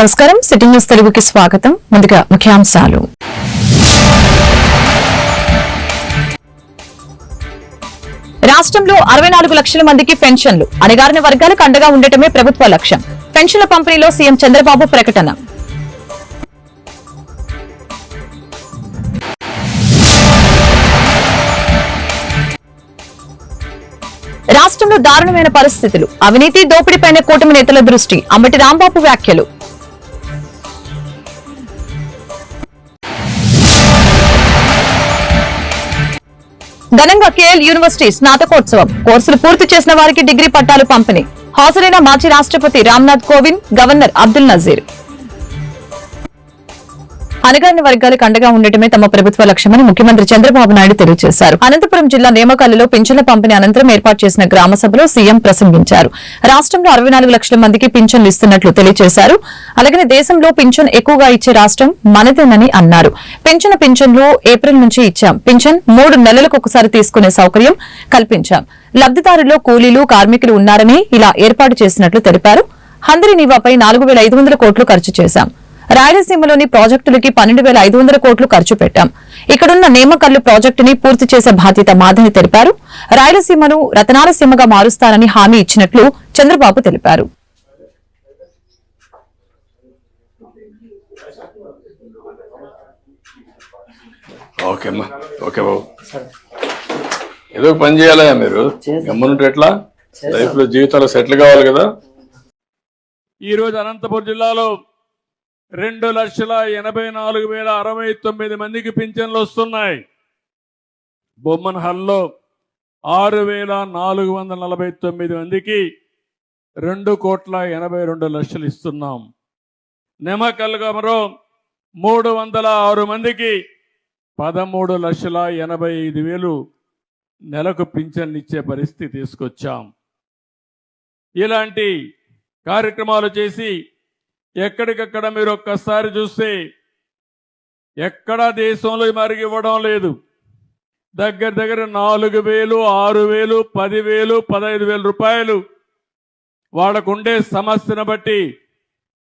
నమస్కారం. Sitting news తెలుగుకి స్వాగతం. ముందుగా ముఖ్యాంశాలు. రాష్ట్రంలో అరవై నాలుగు లక్షల మందికి పెన్షన్లు. అణగారిన వర్గాలకు అండగా ఉండటమే ప్రభుత్వ లక్ష్యం. పెన్షన్ల పంపిణీలో సీఎం చంద్రబాబు ప్రకటన. రాష్ట్రంలో దారుణమైన పరిస్థితులు. అవినీతి దోపిడీపైన కూటమి నేతల దృష్టి. అంబటి రాంబాబు వ్యాఖ్యలు. ఘనంగా కేఎల్ యూనివర్సిటీ స్నాతకోత్సవం. కోర్సులు పూర్తి చేసిన వారికి డిగ్రీ పట్టాలు పంపిణీ. హాజరైన మాజీ రాష్ట్రపతి రామ్నాథ్ కోవింద్ గవర్నర్ అబ్దుల్ నజీర్. అణగారిన వర్గాలకు అండగా ఉండటమే తమ ప్రభుత్వ లక్ష్యమని ముఖ్యమంత్రి చంద్రబాబు నాయుడు తెలియజేశారు. అనంతపురం జిల్లా నేమకాలలో పింఛన్ల పంపిణీ అనంతరం ఏర్పాటు చేసిన గ్రామ సభలో సీఎం ప్రసంగించారు. రాష్ట్రంలో అరవై నాలుగు లక్షల మందికి పింఛన్లు ఇస్తున్నట్లు తెలియజేశారు. అలాగే దేశంలో పింఛన్ ఎక్కువగా ఇచ్చే రాష్ట్రం మనదేనని అన్నారు. పెంచిన పింఛన్లు ఏప్రిల్ నుంచి ఇచ్చాం. పింఛన్ మూడు నెలలకు ఒకసారి తీసుకునే సౌకర్యం కల్పించాం. లబ్దిదారుల్లో కూలీలు కార్మికులు ఉన్నారని ఇలా ఏర్పాటు చేసినట్లు తెలిపారు. హందరి నివాపై నాలుగు వేల ఐదు వందల కోట్లు ఖర్చు చేశాం. రాయలసీమలోని ప్రాజెక్టులకి పన్నెండు వేల ఐదు వందల కోట్లు ఖర్చు పెట్టాం. ఇక్కడున్న నేమకల్లు ప్రాజెక్టుని పూర్తి చేసే బాధ్యత మాదని తెలిపారు. రాయలసీమను రతనాలసీమగా మారుస్తానని హామీ ఇచ్చినట్లు చంద్రబాబు తెలిపారు. ఓకే అమ్మా. ఓకే బాబు. ఏదో పని చేయాలా మీరు? గమ్మునుంటే ఎట్లా? లైఫ్లో జీవితాలు సెటిల్ కావాలి కదా. ఈరోజు అనంతపురం జిల్లాలో రెండు లక్షల ఎనభై నాలుగు వేల అరవై తొమ్మిది మందికి పింఛన్లు వస్తున్నాయి. బొమ్మన్ హల్లో ఆరు వేల నాలుగు వందల నలభై తొమ్మిది మందికి రెండు కోట్ల ఎనభై రెండు లక్షలు ఇస్తున్నాం. నెమకల్గమలో మూడు వందల ఆరు మందికి పదమూడు లక్షల ఎనభై ఐదు వేలు నెలకు పింఛన్ ఇచ్చే పరిస్థితి తీసుకొచ్చాం. ఇలాంటి కార్యక్రమాలు చేసి ఎక్కడికక్కడ మీరు ఒక్కసారి చూస్తే ఎక్కడా దేశంలో మరిగి ఇవ్వడం లేదు. దగ్గర దగ్గర నాలుగు వేలు ఆరు వేలు పదివేలు పదహైదు వేల రూపాయలు వాళ్ళకుండే సమస్యను బట్టి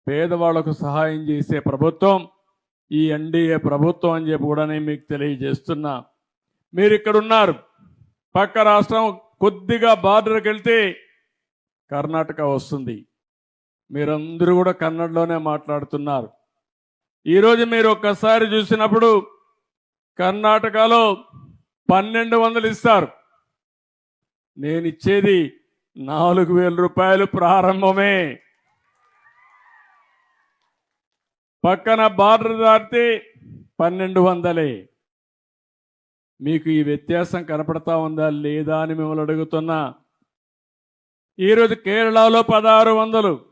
పేదవాళ్ళకు సహాయం చేసే ప్రభుత్వం ఈ ఎన్డీఏ ప్రభుత్వం అని చెప్పి కూడా నేను మీకు తెలియజేస్తున్నా. మీరు ఇక్కడ ఉన్నారు పక్క రాష్ట్రం కొద్దిగా బార్డర్కి వెళ్తే కర్ణాటక వస్తుంది. మీరందరూ కూడా కన్నడలోనే మాట్లాడుతున్నారు. ఈరోజు మీరు ఒక్కసారి చూసినప్పుడు కర్ణాటకలో పన్నెండు వందలు ఇస్తారు. నేను ఇచ్చేది నాలుగు వేల రూపాయలు ప్రారంభమే. పక్కన బార్డర్ దాటితే పన్నెండు వందలే. మీకు ఈ వ్యత్యాసం కనపడతా ఉందా లేదా అని మిమ్మల్ని అడుగుతున్నా. ఈరోజు కేరళలో పదహారు వందలు.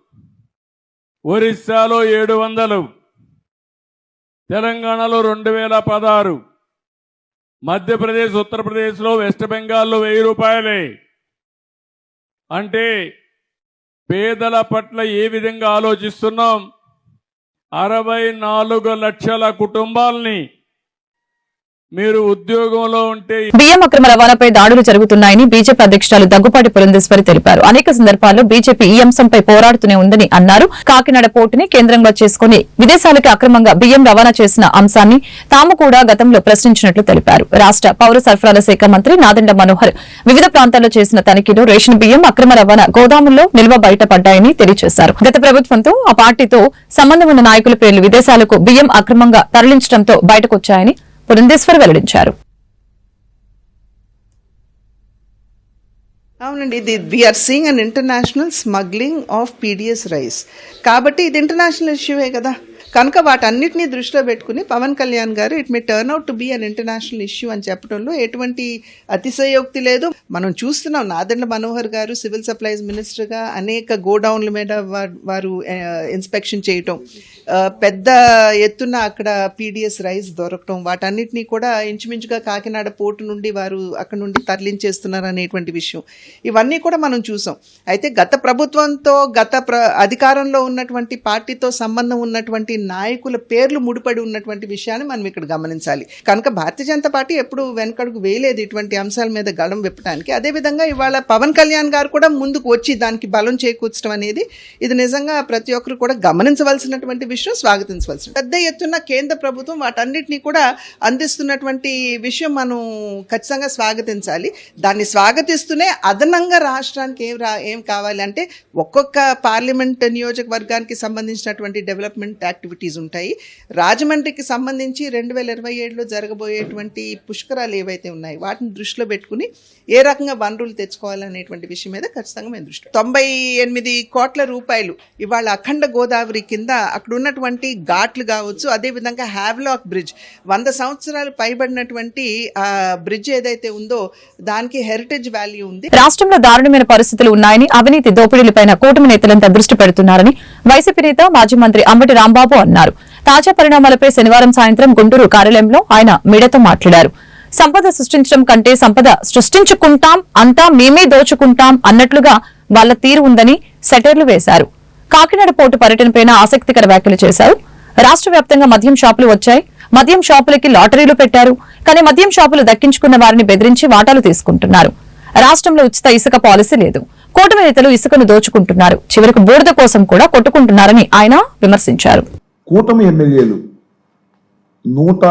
ఒరిస్సాలో ఏడు వందలు తెలంగాణలో రెండు వేల పదహారు మధ్యప్రదేశ్ ఉత్తరప్రదేశ్లో వెస్ట్ బెంగాల్లో వెయ్యి రూపాయలే. అంటే పేదల పట్ల ఏ విధంగా ఆలోచిస్తున్నాం? అరవై నాలుగు లక్షల కుటుంబాల్ని మీరు ఉద్యోగంలో ఉంటే బియ్యం అక్రమ రవాణాపై దాడులు జరుగుతున్నాయని బీజేపీ అధ్యక్షురాలు దగ్గుపాటి పురంధేశ్వరి తెలిపారు. అనేక సందర్భాల్లో బీజేపీ ఈ అంశంపై పోరాడుతూనే ఉందని అన్నారు. కాకినాడ పోర్టుని కేంద్రంగా చేసుకుని విదేశాలకు అక్రమంగా బియ్యం రవాణా చేసిన అంశాన్ని తాము కూడా గతంలో ప్రశ్నించినట్లు తెలిపారు. రాష్ట పౌర సరఫరాల శాఖ మంత్రి నాదెండ మనోహర్ వివిధ ప్రాంతాల్లో చేసిన తనిఖీలో రేషన్ బియ్యం అక్రమ రవాణా గోదాముల్లో నిల్వ బయటపడ్డాయని తెలియజేశారు. గత ప్రభుత్వంతో ఆ పార్టీతో సంబంధం ఉన్న నాయకుల పేర్లు విదేశాలకు బియ్యం అక్రమంగా తరలించడంతో బయటకొచ్చాయని పురంధేశ్వర్ వెల్లడించారు. అవునండి ఇది we're seeing an international smuggling of PDS rice కాబట్టి ఇది ఇంటర్నేషనల్ ఇష్యూవే కదా. కనుక వాటన్నిటినీ దృష్టిలో పెట్టుకుని Pawan Kalyan garu it may turn out to be an international issue అని చెప్పడంలో ఎటువంటి అతిశయోక్తి లేదు. మనం చూస్తున్నాం నాదండ మనోహర్ గారు సివిల్ సప్లైస్ మినిస్టర్గా అనేక గోడౌన్ల మీద వారు ఇన్స్పెక్షన్ చేయటం. పెద్ద ఎత్తున అక్కడ పీడిఎస్ రైస్ దొరకటం వాటన్నిటినీ కూడా ఇంచుమించుగా కాకినాడ పోర్టు నుండి వారు అక్కడ నుండి తరలించేస్తున్నారు అనేటువంటి విషయం. ఇవన్నీ కూడా మనం చూసాం. అయితే గత ప్రభుత్వంతో గత ప్ర అధికారంలో ఉన్నటువంటి పార్టీతో సంబంధం ఉన్నటువంటి నాయకుల పేర్లు ముడిపడి ఉన్నటువంటి విషయాన్ని మనం ఇక్కడ గమనించాలి. కనుక భారతీయ జనతా పార్టీ ఎప్పుడు వెనకడుగు వేయలేదు ఇటువంటి అంశాల మీద గడం విప్పడానికి అదేవిధంగా ఇవాళ పవన్ కళ్యాణ్ గారు కూడా ముందుకు వచ్చి దానికి బలం చేకూర్చడం అనేది ఇది నిజంగా ప్రతి ఒక్కరు కూడా గమనించవలసినటువంటి విషయం. స్వాగతించవలసిన పెద్ద ఎత్తున కేంద్ర ప్రభుత్వం వాటన్నిటిని కూడా అందిస్తున్నటువంటి విషయం మనం ఖచ్చితంగా స్వాగతించాలి. దాన్ని స్వాగతిస్తూనే అదనంగా రాష్ట్రానికి ఏం రా ఏం కావాలి అంటే ఒక్కొక్క పార్లమెంట్ నియోజకవర్గానికి సంబంధించినటువంటి డెవలప్మెంట్ యాక్టివిటీస్ ఉంటాయి. రాజమండ్రికి సంబంధించి రెండు వేల ఇరవై ఏడులో జరగబోయేటువంటి పుష్కరాలు ఏవైతే ఉన్నాయి వాటిని దృష్టిలో పెట్టుకుని ఏ రకంగా వనరులు తెచ్చుకోవాలనేటువంటి విషయం మీద ఖచ్చితంగా మేము దృష్టి తొంభై ఎనిమిది కోట్ల రూపాయలు ఇవాళ అఖండ గోదావరి కింద అక్కడున్న ఉన్నటువంటి ఘాట్లు కావచ్చు అదేవిధంగా హ్యావ్లాక్ బ్రిడ్జ్ వంద సంవత్సరాలు పైబడినటువంటి బ్రిడ్జ్ ఏదైతే ఉందో దానికి హెరిటేజ్ వాల్యూ ఉంది. రాష్ట్రంలో దారుణమైన పరిస్థితులు ఉన్నాయని అవినీతి దోపిడీలపైన కూటమి నేతలంతా దృష్టి పెడుతున్నారని వైసీపీ నేత మాజీ మంత్రి అంబటి రాంబాబు అన్నారు. తాజా పరిణామాలపై శనివారం సాయంత్రం గుంటూరు కార్యాలయంలో ఆయన మీడియాతో మాట్లాడారు. సంపద సృష్టించడం కంటే సంపద సృష్టించుకుంటాం అంతా మేమే దోచుకుంటాం అన్నట్లుగా వాళ్ళ తీరు ఉందని సెటర్లు వేశారు. కాకినాడ పోర్టు పర్యటనపై ఆసక్తికర వ్యాఖ్యలు చేశారు. రాష్ట్ర వ్యాప్తంగా మద్యం షాపులు వచ్చాయి. మద్యం షాపులకి లాటరీలు పెట్టారు. కానీ మద్యం షాపులు దక్కించుకున్న వారిని బెదిరించి వాటాలు తీసుకుంటున్నారు. రాష్ట్రంలో ఉచిత ఇసుక పాలసీ లేదు. కూటమి నేతలు ఇసుకను దోచుకుంటున్నారు. చివరికి బూడిద కోసం కూడా కొట్టుకుంటున్నారని ఆయన విమర్శించారు. కూటమి ఎమ్మెల్యేలు నూట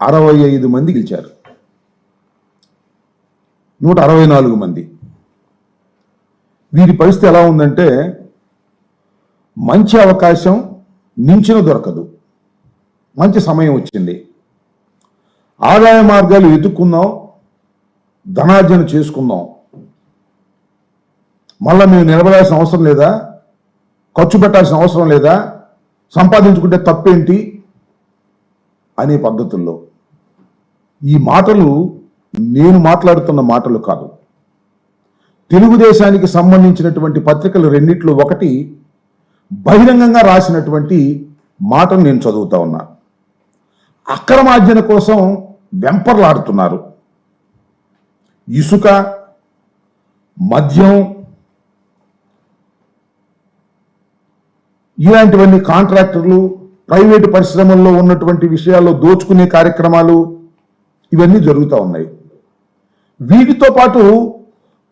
అరవై ఐదు మంది గెలిచారు. నూట అరవై నాలుగు మంది. వీరి పరిస్థితి ఎలా ఉందంటే మంచి అవకాశం మించిన దొరకదు. మంచి సమయం వచ్చింది. ఆదాయ మార్గాలు వెతుక్కుందాం ధనార్జన చేసుకుందాం మళ్ళీ మేము నిలబడాల్సిన అవసరం లేదా? ఖర్చు పెట్టాల్సిన అవసరం లేదా? సంపాదించుకుంటే తప్పేంటి? అనే పద్ధతుల్లో. ఈ మాటలు నేను మాట్లాడుతున్న మాటలు కాదు. తెలుగుదేశానికి సంబంధించినటువంటి పత్రికలు రెండిట్లో ఒకటి బహిరంగంగా రాసినటువంటి మాటను నేను చదువుతా ఉన్నా. అక్రమార్జన కోసం వెంపర్లాడుతున్నారు. ఇసుక మద్యం ఇలాంటివన్నీ కాంట్రాక్టర్లు ప్రైవేటు పరిశ్రమల్లో ఉన్నటువంటి విషయాల్లో దోచుకునే కార్యక్రమాలు ఇవన్నీ జరుగుతూ ఉన్నాయి. వీటితో పాటు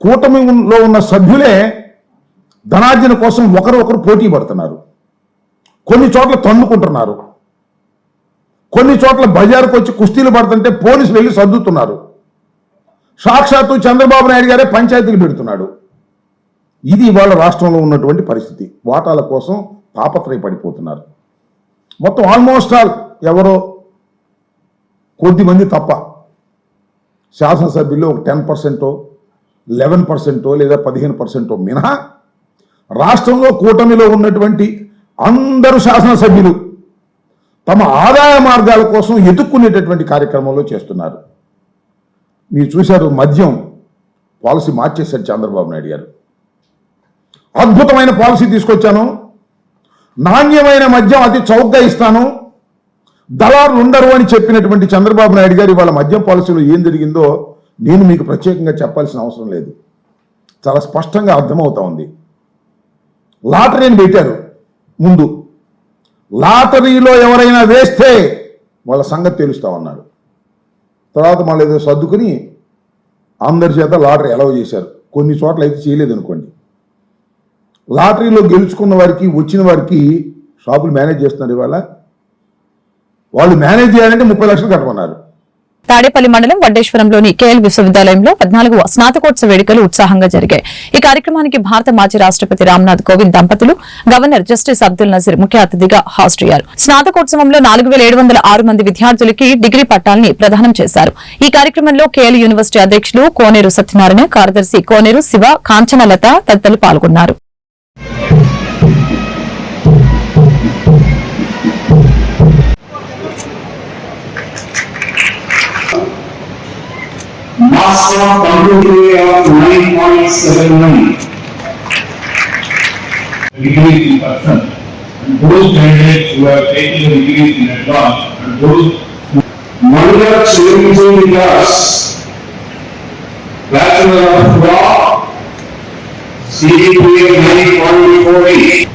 కూటమిలో ఉన్న సభ్యులే ధనార్జన కోసం ఒకరు ఒకరు పోటీ పడుతున్నారు. కొన్ని చోట్ల తన్నుకుంటున్నారు. కొన్ని చోట్ల బజారుకు వచ్చి కుస్తీలు పడుతుంటే పోలీసులు వెళ్ళి సర్దుతున్నారు. సాక్షాత్తు చంద్రబాబు నాయుడు గారే పంచాయతీలు పెడుతున్నాడు. ఇది ఇవాళ రాష్ట్రంలో ఉన్నటువంటి పరిస్థితి. వాటాల కోసం తాపత్రయపడిపోతున్నారు మొత్తం ఆల్మోస్ట్ ఆల్ ఎవరో కొద్ది మంది తప్ప శాసనసభ్యుల్లో ఒక టెన్ పర్సెంటో లెవెన్ పర్సెంటో లేదా పదిహేను పర్సెంటో మినహా రాష్ట్రంలో కూటమిలో ఉన్నటువంటి అందరు శాసనసభ్యులు తమ ఆదాయ మార్గాల కోసం ఎదుక్కునేటటువంటి కార్యక్రమంలో చేస్తున్నారు. మీరు చూశారు మద్యం పాలసీ మార్చేశారు చంద్రబాబు నాయుడు గారు. అద్భుతమైన పాలసీ తీసుకొచ్చాను. నాణ్యమైన మద్యం అతి చౌకగా ఇస్తాను. దళారులు ఉండరు అని చెప్పినటువంటి చంద్రబాబు నాయుడు గారు ఇవాళ మద్యం పాలసీలో ఏం జరిగిందో నేను మీకు ప్రత్యేకంగా చెప్పాల్సిన అవసరం లేదు. చాలా స్పష్టంగా అర్థమవుతా ఉంది. లాటరీని పెట్టారు. ముందు. లాటరీలో ఎవరైనా వేస్తే వాళ్ళ సంగతి తెలుస్తా ఉన్నారు తర్వాత మళ్ళీ ఏదో సర్దుకుని అందరి చేత లాటరీ అలౌ చేశారు. కొన్ని చోట్ల అయితే చేయలేదు అనుకోండి. లాటరీలో గెలుచుకున్న వారికి వచ్చిన వారికి షాపులు మేనేజ్ చేస్తున్నారు ఇవాళ. వాళ్ళు మేనేజ్ చేయాలంటే ముప్పై లక్షలు కట్టమన్నారు. తాడేపల్లి మండలం వడ్డేశ్వరంలోని కేఎల్ విశ్వవిద్యాలయంలో పద్నాలుగు స్నాతకోత్సవ వేడుకలు ఉత్సాహంగా జరిగాయి. ఈ కార్యక్రమానికి భారత మాజీ రాష్ట్రపతి రామ్నాథ్ కోవింద్ దంపతులు గవర్నర్ జస్టిస్ అబ్దుల్ నజీర్ ముఖ్య అతిథిగా హాజరయ్యారు. స్నాతకోత్సవంలో నాలుగు వేల ఏడు వందల ఆరు మంది విద్యార్థులకి డిగ్రీ పట్టాల్ని ప్రదానం చేశారు. ఈ కార్యక్రమంలో కేఎల్ యూనివర్సిటీ అధ్యక్షులు కోనేరు సత్యనారాయణ కార్యదర్శి కోనేరు శివ కాంచనలత తదితరులు పాల్గొన్నారు. Mass of Computer of 9.79. Degrees in person. And those candidates who have taken the degrees in advance and those Mandar Chirinjeevi Vikas, Bachelor of Law, CGPA 9.48.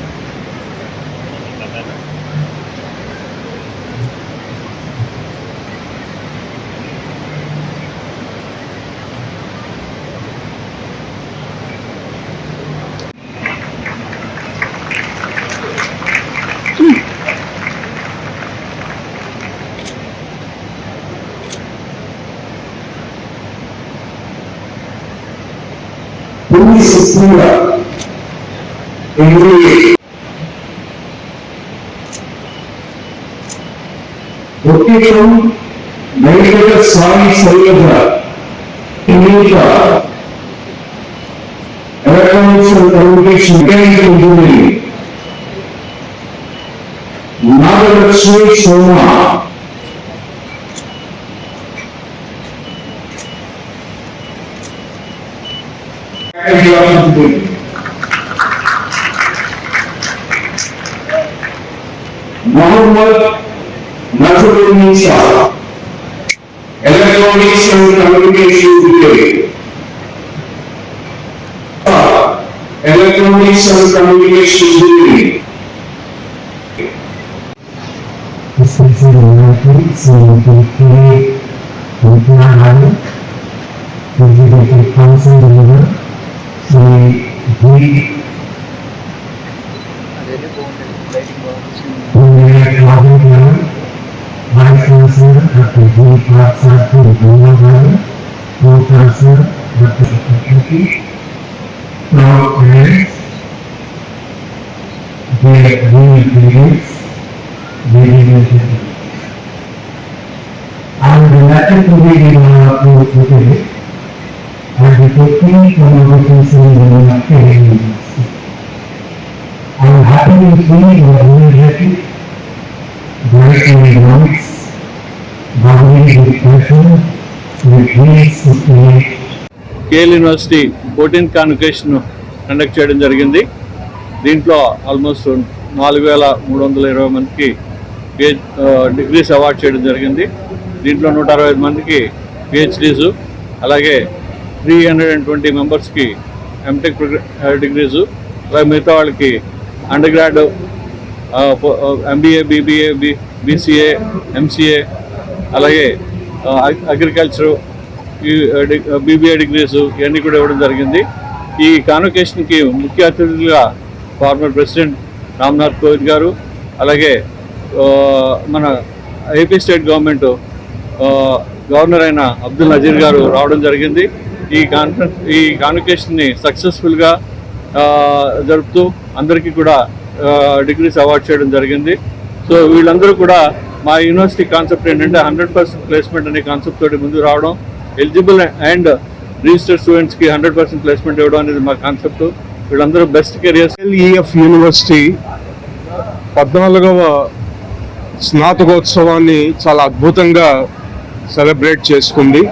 Sila, MBA. Occasion Venkata Swamy Shailaja English electronics and communication mechanical engineering Nagalakshmi Soma थे Mohammed Nasruddin Shah electronics and communication degree electronics and communication degree Thank you. I'm delighted to be in our group today. అది KL university fourteen convocation conduct చేయడం జరిగింది. దీంట్లో almost నాలుగు వేల మూడు వందల ఇరవై మందికి డిగ్రీస్ అవార్డ్ చేయడం జరిగింది. దీంట్లో నూట అరవై ఐదు మందికి పిహెచ్డీస్ అలాగే త్రీ హండ్రెడ్ అండ్ ట్వంటీ మెంబర్స్కి ఎంటెక్ డిగ్రీస్ అలాగే మిగతా వాళ్ళకి under grad MBA BBA B BCA MCA అలాగే అగ్రికల్చరు బీబీఏ డిగ్రీస్ ఇవన్నీ కూడా ఇవ్వడం జరిగింది. ఈ కాన్వకేషన్కి ముఖ్య అతిథులుగా ఫార్మర్ ప్రెసిడెంట్ రామ్నాథ్ కోవింద్ గారు అలాగే మన ఏపీ స్టేట్ గవర్నమెంట్ గవర్నర్ అయిన అబ్దుల్ నజీర్ గారు రావడం జరిగింది. ఈ కాన్ఫరెన్స్ ఈ కాన్వికేషన్ని సక్సెస్ఫుల్గా జరుపుతూ అందరికీ కూడా డిగ్రీస్ అవార్డ్ చేయడం జరిగింది. సో వీళ్ళందరూ కూడా మా యూనివర్సిటీ కాన్సెప్ట్ ఏంటంటే హండ్రెడ్ పర్సెంట్ ప్లేస్మెంట్ అనే కాన్సెప్ట్ తోటి ముందు రావడం ఎలిజిబుల్ అండ్ రిజిస్టర్డ్ స్టూడెంట్స్కి హండ్రెడ్ పర్సెంట్ ప్లేస్మెంట్ ఇవ్వడం అనేది మా కాన్సెప్ట్ వీళ్ళందరూ బెస్ట్ కెరియర్స్ ఈఎఫ్ యూనివర్సిటీ పద్నాలుగవ స్నాతకోత్సవాన్ని చాలా అద్భుతంగా సెలబ్రేట్ చేసుకుంది.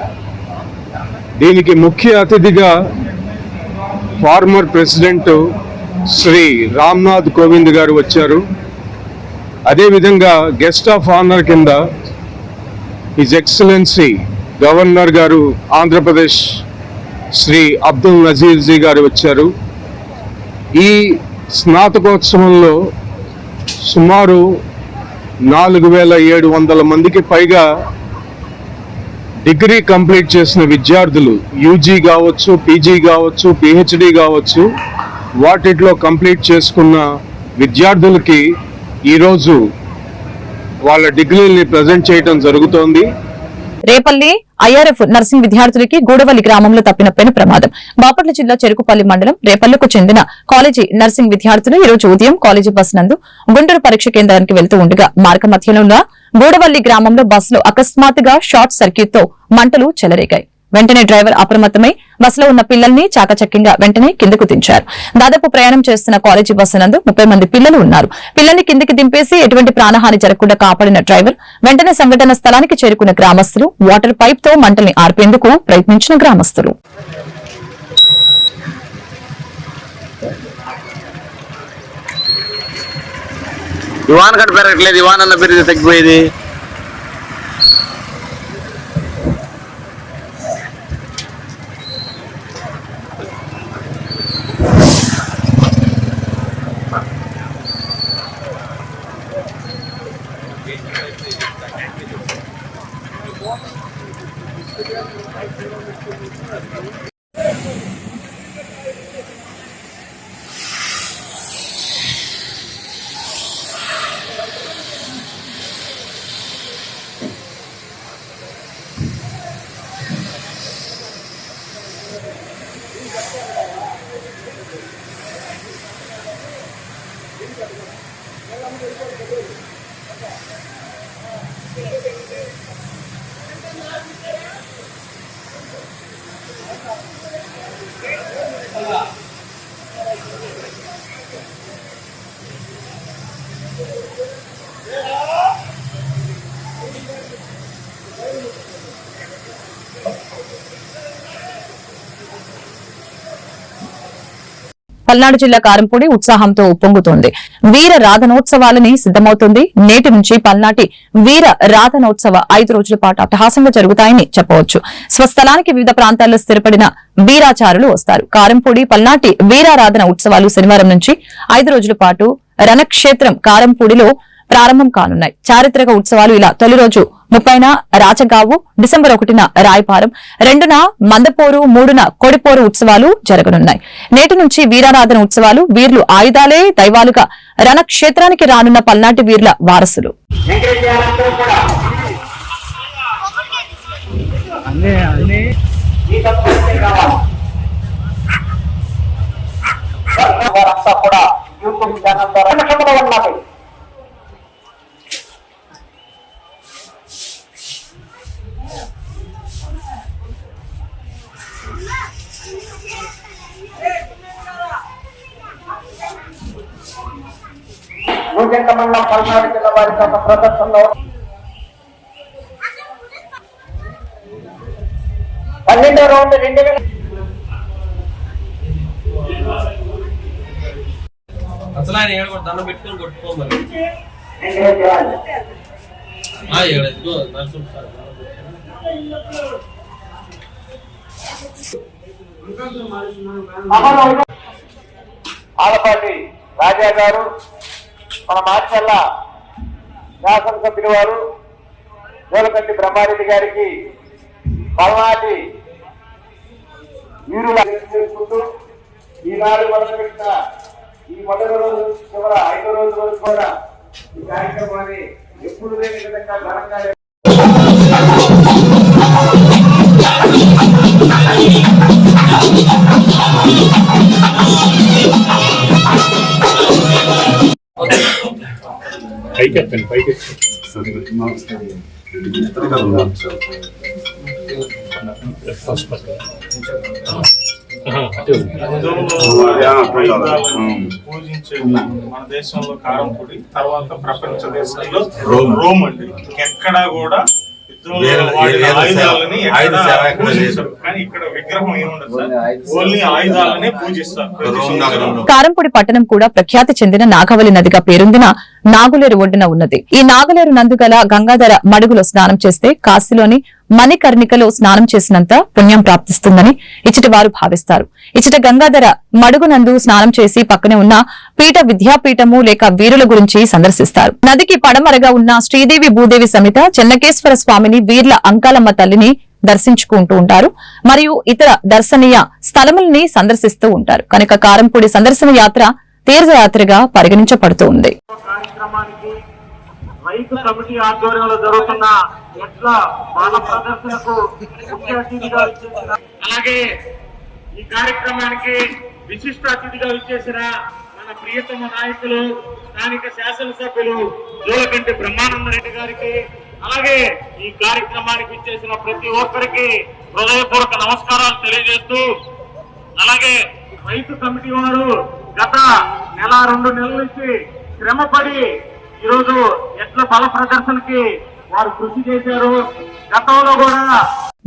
దీనికి ముఖ్య అతిథిగా ఫార్మర్ ప్రెసిడెంట్ శ్రీ రామ్నాథ్ కోవింద్ గారు వచ్చారు. అదేవిధంగా గెస్ట్ ఆఫ్ ఆనర్ కింద his excellency governor garu Andhra Pradesh Shri Abdul నజీర్జీ గారు వచ్చారు. ఈ స్నాతకోత్సవంలో సుమారు నాలుగు వేల ఏడు వందల మందికి పైగా డిగ్రీ కంప్లీట్ చేసిన విద్యార్థులు యూజీ కావచ్చు పీజీ కావచ్చు పిహెచ్డి కావచ్చు వాటిలో కంప్లీట్ చేసుకున్న విద్యార్థులకి ఈరోజు వాళ్ళ డిగ్రీని ప్రజెంట్ చేయడం జరుగుతోంది. రేపల్లి ఐఆర్ఎఫ్ నర్సింగ్ విద్యార్థులకి గూడవల్లి గ్రామంలో తప్పిన పెను ప్రమాదం. బాపట్ల జిల్లా చెరుకుపల్లి మండలం రేపల్లకు చెందిన కాలేజీ నర్సింగ్ విద్యార్థులు ఈ రోజు ఉదయం కాలేజీ బస్ నందు గుంటూరు పరీక్ష కేంద్రానికి వెళ్తూ ఉండగా మార్గ మధ్యలో ఉన్న గూడవల్లి గ్రామంలో బస్సులో అకస్మాత్తుగా షార్ట్ సర్క్యూట్తో మంటలు చెలరేగాయి. వెంటనే డ్రైవర్ అప్రమత్తమై బస్సులో ఉన్న పిల్లల్ని చాకచక్యంగా వెంటనే కిందకు దించారు. దాదాపు ప్రయాణం చేస్తున్న కాలేజీ బస్సు నందు ముప్పై మంది పిల్లలు ఉన్నారు. పిల్లల్ని కిందికి దింపేసి ఎటువంటి ప్రాణహాని జరగకుండా కాపాడిన డ్రైవర్ వెంటనే సంఘటన స్థలానికి చేరుకున్న గ్రామస్తులు వాటర్ పైప్తో మంటల్ని ఆర్పేందుకు ప్రయత్నించిన గ్రామస్తులు. యువాన్ కట్ట పెరగట్లేదు యువాన్ అన్న పెరిగితే తగ్గిపోయేది. పల్నాడు జిల్లా కారంపూడి ఉత్సాహంతో ఉప్పొంగుతోంది. వీర రాధనోత్సవాలని సిద్దమవుతుంది నేటి నుంచి పల్నాటి వీర రాధనోత్సవ ఐదు రోజుల పాటు అట్టహాసంగా జరుగుతాయని చెప్పవచ్చు. స్వస్థలానికి వివిధ ప్రాంతాల్లో స్థిరపడిన వీరాచారులు వస్తారు. కారంపూడి పల్నాటి వీరారాధన ఉత్సవాలు శనివారం నుంచి ఐదు రోజుల పాటు రణక్షేత్రం కారంపూడిలో ప్రారంభం కానున్నాయి. చారిత్రక ఉత్సవాలు ఇలా తొలి రోజు ముప్పైన రాచగావు డిసెంబర్ ఒకటిన రాయపారం రెండున మందపోరు మూడున కొడిపోరు ఉత్సవాలు జరగనున్నాయి. నేటి నుంచి వీరారాధన ఉత్సవాలు వీర్లు ఆయుధాలే దైవాలుగా రణక్షేత్రానికి రానున్న పల్నాటి వీర్ల వారసులు. కూడా యూట్యూబ్ ఛానల్ ద్వారా నూజెంట మండలం పల్నాడు జిల్లా వారి యొక్క ప్రదర్శనలో పన్నెండో రౌండ్ రెండు వేల అసలు ఆయన ఏడు దండం పెట్టుకొని కొట్టుకోమని ఏడు ఇదిగో ఆలపాటి రాజా గారు మన మాచల్ల శాసనసభ్యులు వారు జోలకంటి బ్రహ్మారెడ్డి గారికి పలనాటి వీరుల చేసుకుంటూ ఈనాడు మొదలుపెట్టిన ఈ మొదటి రోజు చివర ఐదో రోజు వరకు కూడా ఈ కార్యక్రమాన్ని ఎప్పుడు లేని విధంగా ఘనంగా పూజించే మన దేశంలో కారం పొడి తర్వాత ప్రపంచ దేశంలో రోమ్ అండి. ఎక్కడా కూడా యుద్ధంలో వాడిన ఆయుధాలని ఎక్కడా పూజించరు కానీ ఇక్కడ విగ్రహం ఏముండదు సార్. ఓన్లీ ఆయుధాలనే పూజిస్తారు. ప్రతి సంవత్సరం. కారంపూడి పట్టణం కూడా ప్రఖ్యాతి చెందిన నాగవలి నదిగా పేరొందిన నాగులేరు ఒడ్డున ఉన్నది. ఈ నాగులేరు నందుగల గంగాధర మడుగులో స్నానం చేస్తే కాశీలోని మణికర్ణికలో స్నానం చేసినంత పుణ్యం ప్రాప్తిస్తుందని ఇచ్చటి వారు భావిస్తారు. ఇచ్చట గంగాధర మడుగు నందు స్నానం చేసి పక్కనే ఉన్న పీఠ విద్యాపీఠము లేక వీరుల గురించి సందర్శిస్తారు. నదికి పడమరగా ఉన్న శ్రీదేవి భూదేవి సమేత చెన్నకేశ్వర స్వామిని వీర్ల అంకాలమ్మ తల్లిని దర్శించుకుంటూ ఉంటారు. మరియు ఇతర దర్శనీయ స్థలముల్ని సందర్శిస్తూ ఉంటారు. కనుక కారంపూడి సందర్శన యాత్ర తీర్థయాత్రగా పరిగణించబడుతూ ఉంది. రైతు కమిటీ ఆధ్వర్యంలో జరుగుతున్న ఎట్ల బాల ప్రదర్శనకు ముఖ్య అతిథిగా అలాగే ఈ కార్యక్రమానికి విశిష్ట అతిథిగా ఇచ్చేసిన మన ప్రియతమ నాయకులు స్థానిక శాసనసభ్యులు జోలకంటి బ్రహ్మానందరెడ్డి గారికి అలాగే ఈ కార్యక్రమానికి ఇచ్చేసిన ప్రతి ఒక్కరికి హృదయపూర్వక నమస్కారాలు తెలియజేస్తూ అలాగే రైతు కమిటీ వారు గత నెల రెండు నెలల నుంచి శ్రమపడి ఈరోజు ఎట్ల బల ప్రదర్శనకి వారు కృషి చేశారు? గతంలో కూడా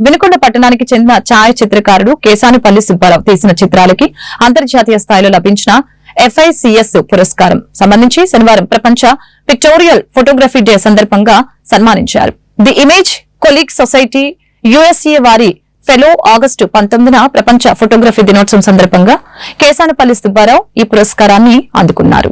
వినుకొండ పట్టణానికి చెందిన ఛాయ చిత్రకారుడు కేశానిపల్లి సుబ్బారావు తీసిన చిత్రాలకి అంతర్జాతీయ స్థాయిలో లభించిన ఎఫ్ఐసిఎస్ పురస్కారం. సంబంధించి శనివారం ప్రపంచ పిక్టోరియల్ ఫోటోగ్రఫీ డే సందర్భంగా సన్మానించారు. The image colleague society USA వారి ఫెలో ఆగస్టు పంతొమ్మిదిన ప్రపంచ ఫోటోగ్రఫీ దినోత్సవం సందర్భంగా కేశానపల్లి సుబ్బారావు ఈ పురస్కారాన్ని అందుకున్నారు.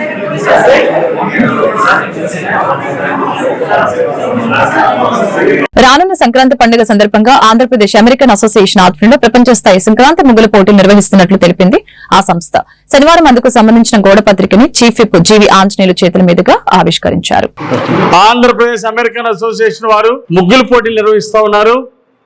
రానున్న సంక్రాంతి పండుగ సందర్భంగా ఆంధ్రప్రదేశ్ అమెరికన్ అసోసియేషన్ ఆధ్వర్యంలో ప్రపంచ స్థాయి సంక్రాంతి ముగ్గుల పోటీలు నిర్వహిస్తున్నట్లు తెలిపింది ఆ సంస్థ. శనివారం అందుకు సంబంధించిన గోడ పత్రికని చీఫ్ విప్ జీవి ఆంజనేయులు చేతుల మీదుగా ఆవిష్కరించారు. ఆంధ్రప్రదేశ్ అమెరికన్ అసోసియేషన్ వారు ముగ్గుల పోటీలు నిర్వహిస్తా ఉన్నారు.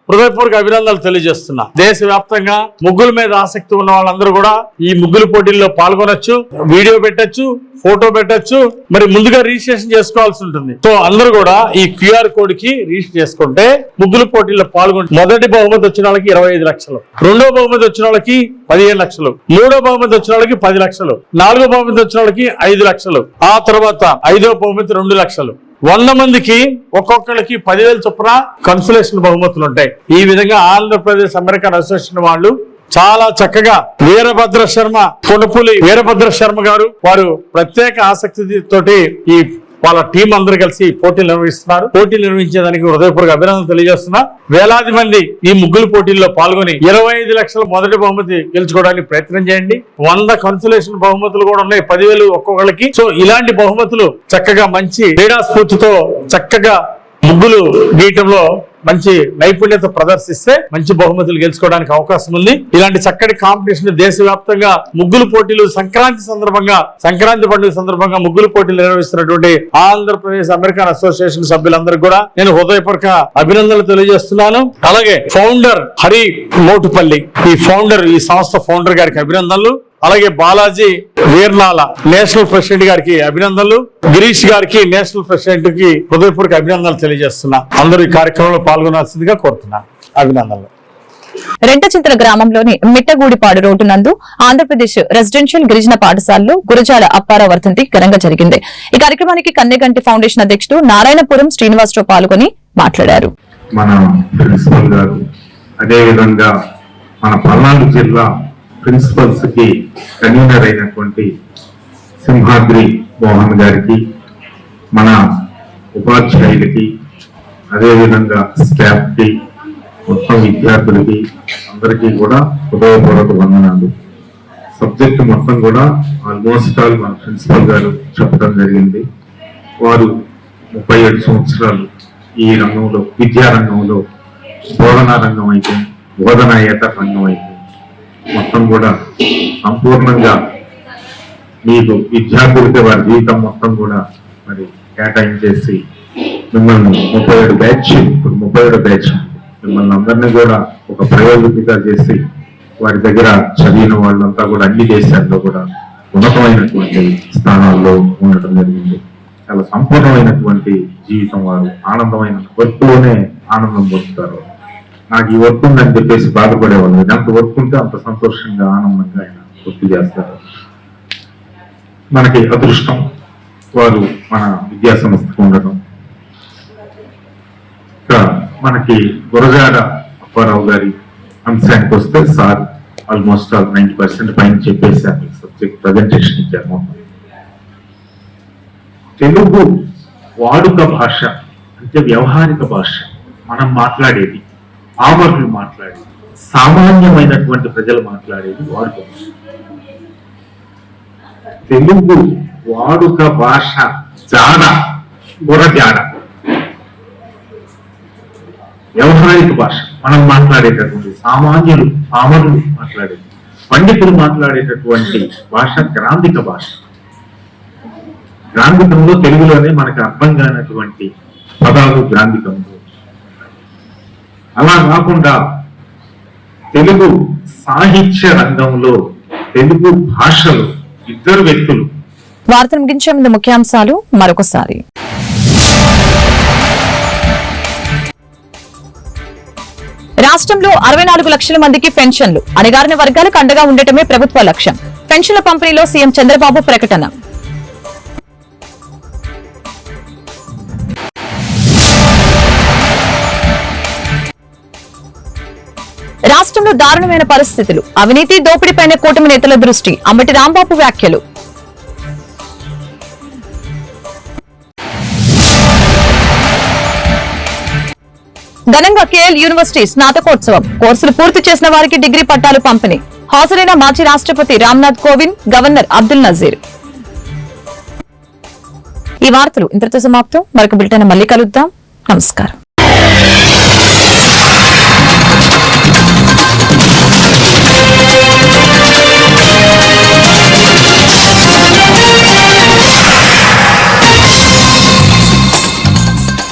హృదయపూర్వక అభినందనలు తెలియజేస్తున్నా. దేశవ్యాప్తంగా ముగ్గుల మీద ఆసక్తి ఉన్న వాళ్ళందరూ కూడా ఈ ముగ్గుల పోటీల్లో పాల్గొనొచ్చు వీడియో పెట్టొచ్చు ఫోటో పెట్టొచ్చు మరి ముందుగా రిజిస్ట్రేషన్ చేసుకోవాల్సి ఉంటుంది. సో అందరూ కూడా ఈ క్యూఆర్ కోడ్కి రిజిస్టర్ చేసుకుంటే ముగ్గుల పోటీల్లో పాల్గొంటే మొదటి బహుమతి వచ్చిన వాళ్ళకి ఇరవై ఐదు లక్షలు రెండో బహుమతి వచ్చిన వాళ్ళకి పదిహేను లక్షలు మూడో బహుమతి వచ్చిన వాళ్ళకి పది లక్షలు నాలుగో బహుమతి వచ్చిన వాళ్ళకి ఐదు లక్షలు ఆ తర్వాత ఐదో బహుమతి రెండు లక్షలు వంద మందికి ఒక్కొక్కరికి పదివేల చొప్పున కన్సులేషన్ బహుమతులు ఉంటాయి. ఈ విధంగా ఆంధ్రప్రదేశ్ అమెరికన్ అసోసియేషన్ వాళ్ళు చాలా చక్కగా వీరభద్ర శర్మ కొనుపులి వీరభద్ర శర్మ గారు వారు ప్రత్యేక ఆసక్తి తోటి ఈ వాళ్ళ టీం అందరూ కలిసి పోటీలు నిర్వహిస్తున్నారు. పోటీలు నిర్వహించేదానికి హృదయపూర్వక అభినందనలు తెలియజేస్తున్నా. వేలాది మంది ఈ ముగ్గులు పోటీల్లో పాల్గొని ఇరవై ఐదు లక్షల మొదటి బహుమతి గెలుచుకోవడానికి ప్రయత్నం చేయండి. వంద కన్సులేషన్ బహుమతులు కూడా ఉన్నాయి. పదివేలు ఒక్కొక్కరికి సో ఇలాంటి బహుమతులు చక్కగా మంచి క్రీడా స్ఫూర్తితో చక్కగా ముగ్గులు గీయటంలో మంచి నైపుణ్యత ప్రదర్శిస్తే మంచి బహుమతులు గెలుచుకోవడానికి అవకాశం ఉంది. ఇలాంటి చక్కటి కాంపిటీషన్ దేశవ్యాప్తంగా ముగ్గులు పోటీలు సంక్రాంతి సందర్భంగా సంక్రాంతి పండుగ సందర్భంగా ముగ్గులు పోటీలు నిర్వహిస్తున్నటువంటి ఆంధ్రప్రదేశ్ అమెరికన్ అసోసియేషన్ సభ్యులందరూ కూడా నేను హృదయపూర్వక అభినందనలు తెలియజేస్తున్నాను. అలాగే ఫౌండర్ హరి మోటుపల్లి ఈ ఫౌండర్ ఈ సంస్థ ఫౌండర్ గారికి అభినందనలు. అలాగే బాలాజీ వీర్నాల నేషనల్ ప్రెసిడెంట్ గారికి అభినందనలు. గిరీష్ గారికి నేషనల్ ప్రెసిడెంట్కి హృదయపూర్వక అభినందనలు తెలియజేస్తున్నా. అందరూ ఈ కార్యక్రమంలో పాల్గొనాల్సిందిగా కోరుతున్నాను అభినందనలు. రెంటచింతల గ్రామంలోని మిట్టగూడిపాడు రోడ్డు నందు ఆంధ్రప్రదేశ్ రెసిడెన్షియల్ గిరిజన పాఠశాలలో గురజాల అప్పారావు వర్ధంతి ఘనంగా జరిగింది. ఈ కార్యక్రమానికి కన్నెగంటి ఫౌండేషన్ అధ్యక్షుడు నారాయణపురం శ్రీనివాసరావు పాల్గొని మాట్లాడారు. మన ప్రిన్సిపల్ గారు అదేవిధంగా మన పల్నాడు జిల్లా ప్రిన్సిపల్స్కి కన్వీనర్ అయినటువంటి సింహాద్రి మోహన్ గారికి మన ఉపాధ్యాయులకి అదేవిధంగా స్టాఫ్కి మొత్తం విద్యార్థులకి అందరికీ కూడా హృదయపూర్వక వందనాలు. సబ్జెక్ట్ మొత్తం కూడా ఆల్మోస్ట్ ఆల్ మన ప్రిన్సిపల్ గారు చెప్పడం జరిగింది. వారు ముప్పై ఏడు సంవత్సరాలు ఈ రంగంలో విద్యారంగంలో బోధనా రంగం అయితే బోధనాయేతర రంగం అయితే మొత్తం కూడా సంపూర్ణంగా మీకు విద్యార్థులకి వారి జీవితం మొత్తం కూడా మరి కేటాయించేసి మిమ్మల్ని ముప్పై ఏడు బ్యాచ్ ఇప్పుడు ముప్పై ఏడు బ్యాచ్ మిమ్మల్ని అందరినీ కూడా ఒక ప్రయోజకుగా చేసి వారి దగ్గర చదివిన వాళ్ళంతా కూడా అన్ని దేశాల్లో కూడా ఉన్నతమైనటువంటి స్థానాల్లో ఉండటం జరిగింది. చాలా సంపూర్ణమైనటువంటి జీవితం వారు ఆనందమైన వర్క్లోనే ఆనందం పొందుతారు. నాకు ఈ వర్క్ ఉందని చెప్పేసి బాధపడేవాళ్ళు ఎంత వర్క్ ఉంటే అంత సంతోషంగా ఆనందంగా ఆయన పూర్తి చేస్తారు. మనకి అదృష్టం వారు మన విద్యా సంస్థకు ఉండడం ఇంకా మనకి గురజాడ అప్పారావు గారి అంశానికి వస్తే sir almost all ninety percent పైన చెప్పేశారు సబ్జెక్ట్ ప్రజెంటేషన్ ఇచ్చారు తెలుగు వాడుక భాష అంటే వ్యవహారిక భాష. మనం మాట్లాడేది ఆమరులు మాట్లాడేది సామాన్యమైనటువంటి ప్రజలు మాట్లాడేది వాడుక భాష. తెలుగు వాడుక భాష జాడ గురజాడ వ్యవహారిక భాష మనం మాట్లాడేటటువంటి సామాన్యులు పామరులు మాట్లాడేది. పండితులు మాట్లాడేటటువంటి భాష గ్రాంధిక భాష. గ్రాంధికంలో తెలుగులోనే మనకు అర్థం కానటువంటి పదాలు గ్రాంధికంలో అలా కాకుండా తెలుగు సాహిత్య రంగంలో తెలుగు భాషలో ఇద్దరు వ్యక్తులు. వార్తను ముగించే ముందు ముఖ్యాంశాలు మరొకసారి. రాష్ట్రంలో అరవై నాలుగు లక్షల మందికి పెన్షన్లు. అణగారిన వర్గాలకు అండగా ఉండటమే ప్రభుత్వ లక్ష్యం. పెన్షన్ల పంపిణీలో సీఎం చంద్రబాబు ప్రకటన. రాష్ట్రంలో దారుణమైన పరిస్థితులు. అవినీతి దోపిడీపైన కూటమి నేతల దృష్టి. అంబటి రాంబాబు వ్యాఖ్యలు. ఘనంగా కేఎల్ యూనివర్సిటీ స్నాతకోత్సవం. కోర్సులు పూర్తి చేసిన వారికి డిగ్రీ పట్టాలు పంపిణీ. హాజరైన మాజీ రాష్ట్రపతి రామ్నాథ్ కోవింద్ గవర్నర్ అబ్దుల్ నజీర్. ఈ వార్తలు ఇంతటితో సమాప్తం. మరొక బిల్టన్ మళ్ళీ కలుద్దాం. నమస్కారం.